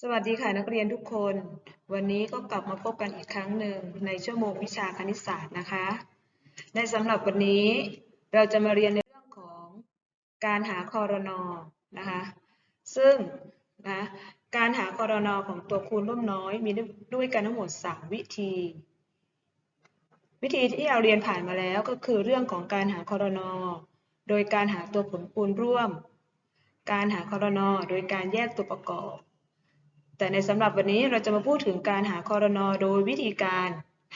สวัสดีค่ะนักเรียนทุกคน วันนี้ก็กลับมาพบกันอีกครั้งหนึ่งในชั่วโมงวิชาคณิตศาสตร์นะคะ ในสำหรับวันนี้เราจะมาเรียนในเรื่องของการหาคอรนอนะคะ ซึ่งนะการหาคอรนอของตัวคูณร่วมน้อยมีด้วยกันทั้งหมด 3 วิธี วิธีที่เราเรียนผ่านมาแล้วก็คือเรื่องของการหาคอรนอโดยการหาตัวผลคูณร่วม การหาคอรนอโดยการแยกตัวประกอบ แต่ในสำหรับวันนี้เราจะมาพูดถึงการหาคอรนอโดยวิธีการ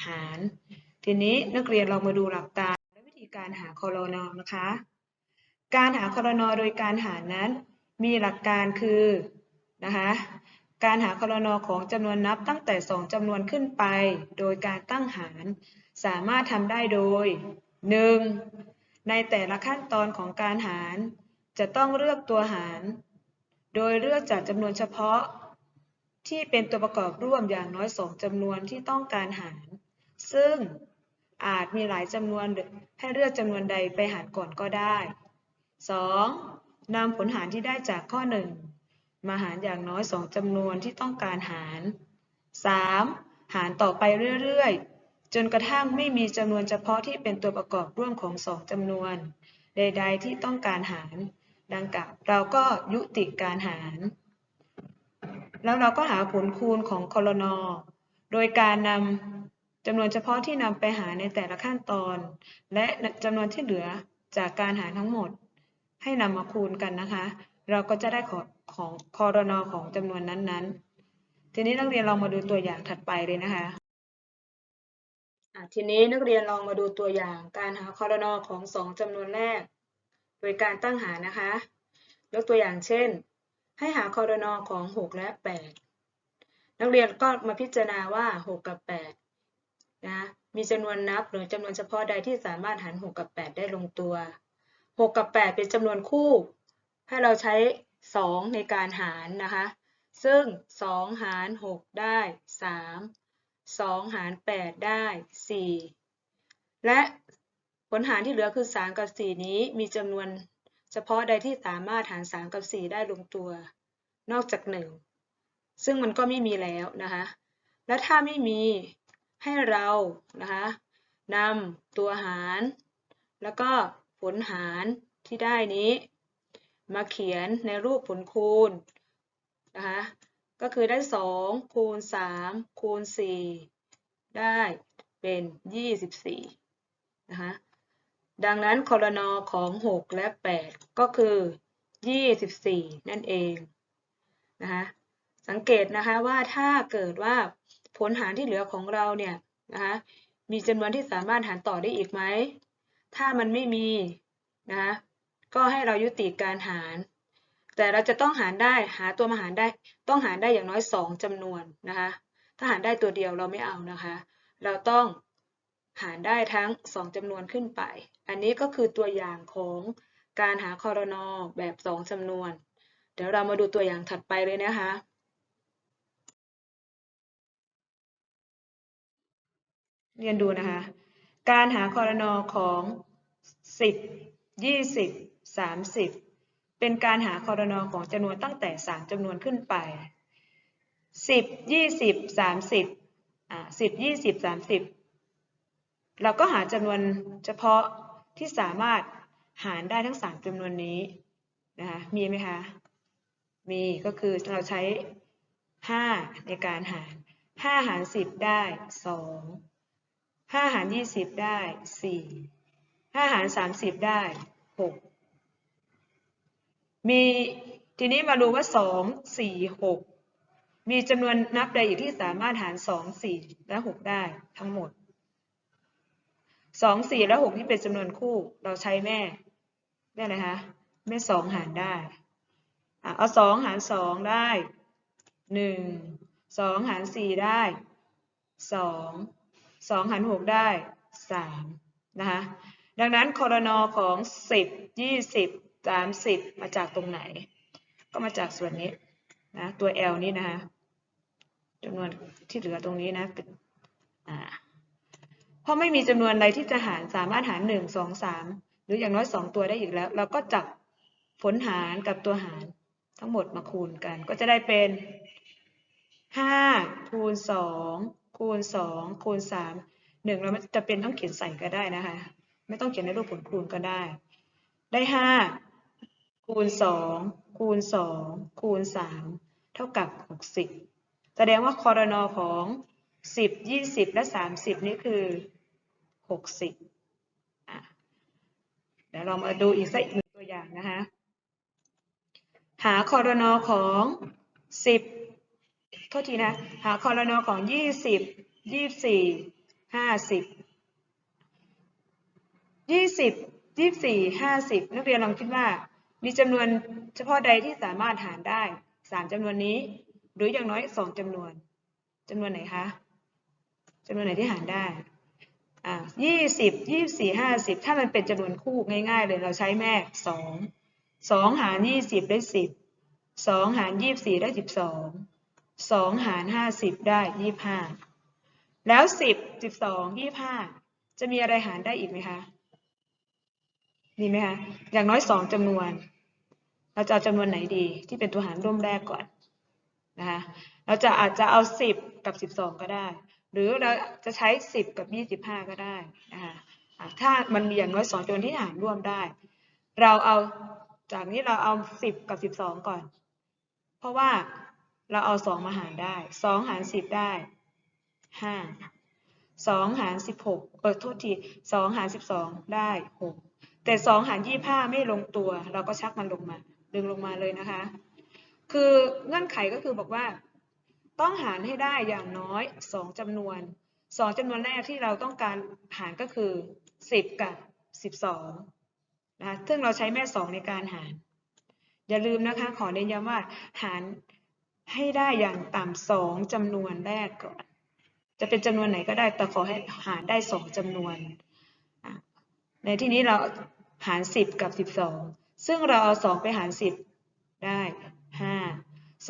หาร ทีนี้นักเรียนเรามาดูหลักการและวิธีการหาคอรนอนะคะ การหาคอรนอโดยการหารนั้น มีหลักการคือนะคะการหาคอรนอของจำนวนนับตั้งแต่ 2จำนวนขึ้นไป โดยการตั้งหาร สามารถทำได้โดย 1. ในแต่ละขั้นตอนของการหาร จะต้องเลือกตัวหาร โดยเลือกจากจำนวนเฉพาะ ที่เป็นตัวประกอบร่วมอย่างน้อยสองจำนวนที่ต้องการหาร ซึ่งอาจมีหลายจำนวนให้เลือกจำนวนใดไปหารก่อนก็ได้ 2. นำผลหารที่ได้จากข้อ 1 มาหารอย่างน้อยสองจำนวนที่ต้องการหาร 3. หารต่อไปเรื่อยๆ จนกระทั่งไม่มีจำนวนเฉพาะที่เป็นตัวประกอบร่วมของสองจำนวน ใด ๆ ที่ต้องการหาร ดังกล่าวเราก็ยุติการหาร แล้วเราก็หาผลคูณของคอรนโดยการนำจำนวนเฉพาะที่นำไปหาในแต่ละขั้นตอน และจำนวนที่เหลือจากการหารทั้งหมด ให้นำมาคูณกันนะคะ เราก็จะได้ของของคอรนของจำนวนนั้นๆ ทีนี้นักเรียนลองมาดูตัวอย่างถัดไปเลยนะคะทีนี้นักเรียนลองมาดูตัวอย่างการหาคอรนอของสองจำนวนแรก โดยการตั้งหานะคะ ยกตัวอย่างเช่น ให้หาคอรนอของ 6 และ 8 นักเรียนก็มาพิจารณาว่า 6 กับ8นะมีจำนวนนับหรือจำนวนเฉพาะใดที่สามารถหาร 6 กับ 8 ได้ลงตัว 6 กับ 8 เป็นจำนวนคู่ ให้เราใช้ 2 ในการหารนะคะ ซึ่ง 2 หาร 6 ได้ 3 2 หาร 8 ได้ 4 และผลหารที่เหลือคือ 3 กับ 4 นี้มีจำนวน เฉพาะใดที่สามารถหาร3กับ 4 ได้ลงตัว นอกจาก 1 ซึ่งมันก็ไม่มีแล้วนะคะ และถ้าไม่มีให้เรานะคะนำตัวหาร แล้วก็ผลหารที่ได้นี้ มาเขียนในรูปผลคูณนะคะก็คือได้ 2 คูณ 3 คูณ 4 ได้เป็น 24 นะคะ ดังนั้นคอรนอของ 6 และ 8 ก็คือ 24 นั่นเองนะคะสังเกตนะคะว่าถ้าเกิดว่าผลหารที่เหลือของเราเนี่ยนะคะมีจำนวนที่สามารถหารต่อได้อีกไหม ถ้ามันไม่มีนะคะก็ให้เรายุติการหาร แต่เราจะต้องหารได้หาตัวมาหารได้ ต้องหารได้อย่างน้อย 2จำนวนนะคะ ถ้าหารได้ตัวเดียวเราไม่เอานะคะ เราต้องหารได้ทั้ง 2จำนวนขึ้นไป อันนี้ก็คือตัวอย่างของการหาคอรนอแบบ 2จำนวน เดี๋ยวเรามาดูตัวอย่างถัดไปเลยนะคะ เรียนดูนะคะ การหาคอรนอของ 10 20 30 เป็นการหาคอรนอของจำนวนตั้งแต่ 3จำนวนขึ้นไป 10 20 30อ่า10 20 30 เราก็หาจำนวนเฉพาะ ที่สามารถหารได้ทั้ง 3จำนวนนี้นะคะมีไหมคะมีก็คือเราใช้ 5 ในการหาร 5 หาร 10 ได้ 2 5 หาร 20 ได้ 4 5 หาร 30 ได้ 6 มีทีนี้มาดูว่า 2 4 6 มีจำนวนนับใดอีกที่สามารถหาร 2 4 และ 6 ได้ทั้งหมด 2 4และ6ที่เป็นจำนวนคู่ เราใช้แม่ได้เลยคะแม่2หารได้เอะเอา2หาร2ได้1 2หาร4ได้2 2หาร6ได้3นะคะดังนั้นคอรนอของ10 20 30มสิบมาจากตรงไหน ก็มาจากส่วนนี้นะตัว L นี่นะคะจำนวนที่เหลือตรงนี้นะอ่า เพราะไม่มีจำนวนใดที่จะหารสามารถหาร1 2 3หรืออย่างน้อย2ตัวได้อีกแล้ว เราก็จับผลหารกับตัวหารทั้งหมดมาคูณกัน ก็จะได้เป็นห้าคูณสองคูณสองคูณสามหนึ่งเราไม่จะเป็นต้องเขียนใส่ก็ได้นะคะ ไม่ต้องเขียนในรูปผลคูณก็ได้ ได้ห้าคูณสองคูณสองคูณสามเท่ากับหกสิบแสดงว่าคอรนอของ สิบยี่สิบและสามสิบนี่คือหกสิบอะเดี๋ยวเรามาดูอีกสักหนึ่งตัวอย่างนะคะ หาคอรนอของสิบโทษทีนะ หาคอรนอของยี่สิบยี่สี่ห้าสิบยี่สิบยี่สี่ห้าสิบนักเรียนลองคิดว่า มีจำนวนเฉพาะใดที่สามารถหารได้สามจำนวนนี้ หรืออย่างน้อยสองจำนวนจำนวนไหนคะ จำนวนไหนที่หารได้อ่ายี่สิบยี่สี่ห้าสิบถ้ามันเป็นจำนวนคู่ง่าย ๆ เลยเราใช้แม่สองสองหารยี่สิบได้สิบสองหารยี่สี่ได้สิบสองสองหารห้าสิบได้ยี่ห้าแล้วสิบสิบสองยี่ห้าจะมีอะไรหารได้อีกไหมคะมีไหมคะอย่างน้อยสองจำนวน เราจะเอาจำนวนไหนดีที่เป็นตัวหารร่วมแรกก่อนนะคะเราจะอาจจะเอาสิบกับสิบสองก็ได้ หรือเราจะใช้สิบกับยี่สิบห้าก็ได้นะคะถ้ามันมีอย่างน้อยสองจำนวนที่หารร่วมได้ เราเอาจากนี้เราเอาสิบกับสิบสองก่อน เพราะว่าเราเอาสองมาหารได้สองหารสิบได้ห้าสองหารสิบหกเออโทษทีสองหารสิบสองได้หกแต่สองหารยี่ห้าไม่ลงตัว เราก็ชักมันลงมา ดึงลงมาเลยนะคะ คือเงื่อนไขก็คือบอกว่า ต้องหารให้ได้อย่างน้อยสองจำนวนสองจำนวนแรกที่เราต้องการหารก็คือสิบกับสิบสองนะคะซึ่งเราใช้แม่สองในการหาร อย่าลืมนะคะ ขอเน้นย้ำว่าหารให้ได้อย่างต่ำสองจำนวนแรกก่อน จะเป็นจำนวนไหนก็ได้ แต่ขอให้หารได้สองจำนวน ในที่นี้เราหารสิบกับสิบสองซึ่งเราเอาสองไปหารสิบได้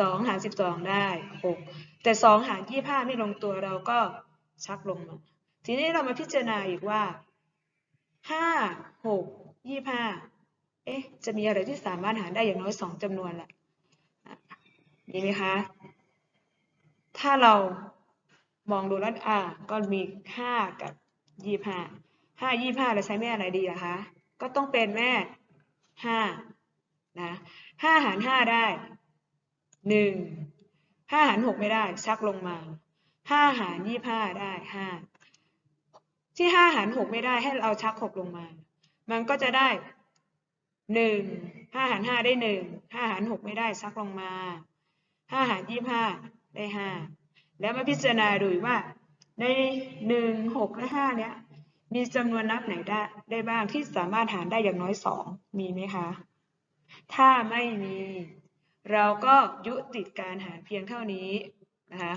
ห้าสองหารสิบสองได้หกแต่สองหารยี่ห้าไม่ลงตัวเราก็ชักลงมา ทีนี้เรามาพิจารณาอีกว่าห้าหกยี่ห้าเอ๊ะ จะมีอะไรที่สามารถหารได้อย่างน้อยสองจำนวนละ่ะมีไหมคะ ถ้าเรามองดูแล้วอ่าก็มีห้ากับยี่ห้าห้ายี่ห้าเราใช้แม่อะไรดีล่ะคะ ก็ต้องเป็นแม่ห้านะห้าหารห้าได้ หนึ่งห้าหารหกไม่ได้ชักลงมาห้าหารยี่ห้าได้ห้าที่ห้าหารหกไม่ได้ให้เราชักหกลงมา มันก็จะได้หนึ่งห้าหารห้าได้หนึ่งห้าหารหกไม่ได้ชักลงมาห้าหารยี่ห้าได้ห้าแล้วมาพิจารณาดูว่า ในหนึ่งหกและห้าเนี้ยมีจำนวนนับไหนได้ได้บ้างที่สามารถหารได้อย่างน้อยสองมีไหมคะ ถ้าไม่มี เราก็ยุติการหารเพียงเท่านี้นะคะ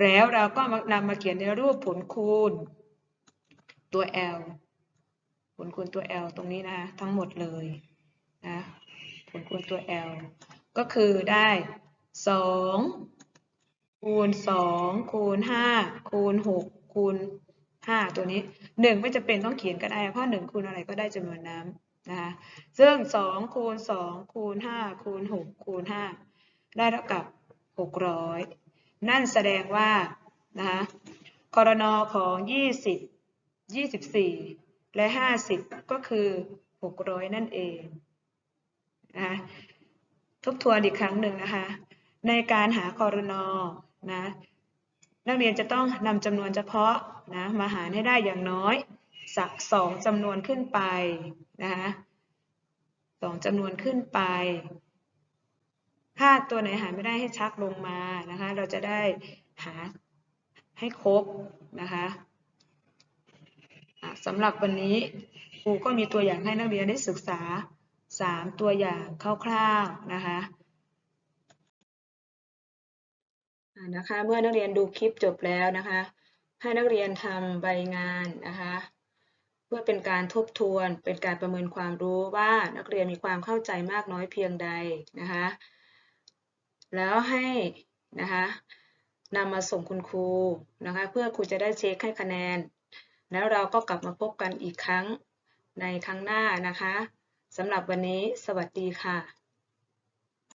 แล้วเราก็นำมาเขียนในรูปผลคูณตัว L ผลคูณตัว L ตรงนี้นะทั้งหมดเลยนะผลคูณตัว L ก็คือได้2คูณ2คูณ5คูณ6คูณ5ตัวนี้ 1 ไม่จะเป็นต้องเขียนก็ได้ เพราะ1คูณอะไรก็ได้จำนวนน้ำ นะคะซึ่ง2คูณ2คูณ5คูณ6คูณ5ได้เท่ากับ 600 นั่นแสดงว่านะคะกรนอของ 20 24 และ 50 ก็คือ 600 นั่นเองนะทบทวนอีกครั้งหนึ่งนะคะ ในการหาคอรนอนะนักเรียนจะต้องนำจำนวนเฉพาะนะมาหารให้ได้อย่างน้อย สักสองจำนวนขึ้นไปนะคะสองจำนวนขึ้นไป ถ้าตัวไหนหาไม่ได้ให้ชักลงมานะคะ เราจะได้หาให้ครบนะคะสำหรับวันนี้ครูก็มีตัวอย่างให้นักเรียนได้ศึกษา 3 ตัวอย่างคร่าวๆนะคะนะคะ เมื่อนักเรียนดูคลิปจบแล้วนะคะ ให้นักเรียนทำใบงานนะคะ พื่อเป็นการทบทวน เป็นการประเมินความรู้ว่านักเรียนมีความเข้าใจมากน้อยเพียงใดนะคะแล้วให้นะคะนำมาส่งคุณครูนะคะเพื่อครูจะได้เช็คให้คะแนน แล้วเราก็กลับมาพบกันอีกครั้งในครั้งหน้านะคะสำหรับวันนี้สวัสดีค่ะ